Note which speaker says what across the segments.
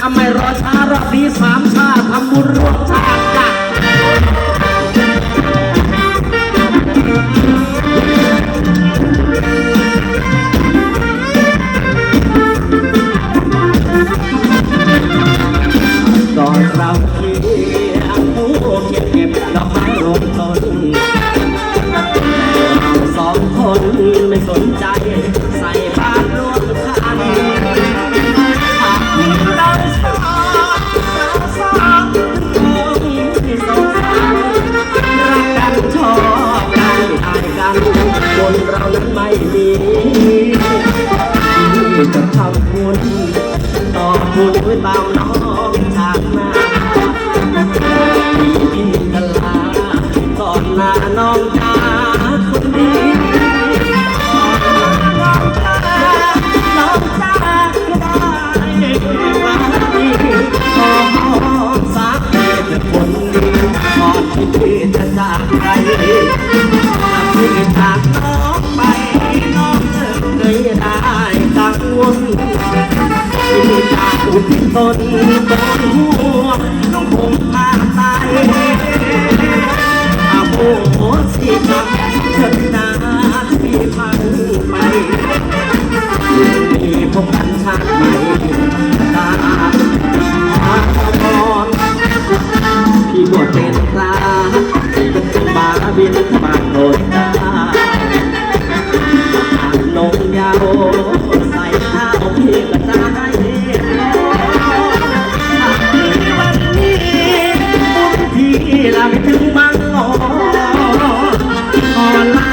Speaker 1: ทำไมรอช้ารอบนี้สามชาทำบุญรวมชาติจ้ะก่อนเราเคียงผู้เก็บเก็บดอกไม้รวมต้นสองคนไม่สน สงสารรักกันชอบกันอายกันคนเรานั้นไม่มีที่จะทำบุญต่อบุญตามน้องทางหน้าพี่กะลาก่อนหน้าน้อง ที่พี่จะจากไปถ้าพี่จากน้องไปน้องเลิกเลยได้กังวลที่จากอุทิศตนตนหัวน้องคงมาตายอาโหสิกรรมเถิดนาที่พัน เป็นบาบินบาทโดนตานงยาวใส่ข้าวพี่ก็จะให้วันนี้บุญพี่ลำถึงบางหลอขอลาลา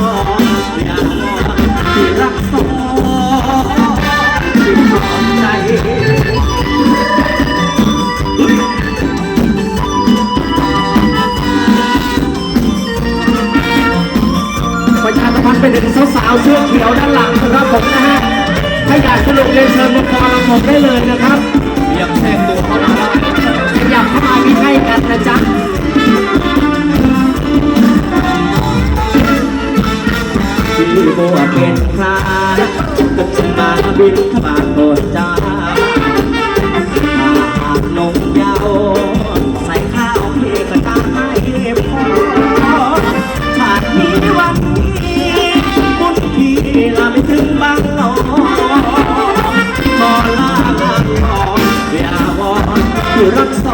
Speaker 1: วอนอย่าวอนที่รักสองที่ขอใจ ไปถึงสาวๆเสื้อเขียวด้านหลังนะครับผมนะฮะถ้าอยากสนุกเรียนเชิญมาฟังผมได้เลยนะครับ
Speaker 2: เรียกแทนตัวเข้ามาแล้ว
Speaker 1: ขยับเข้ามาใกล้ๆกันนะจ๊ะที่บัวเป็นพระก็จะมาบินขบาท 有人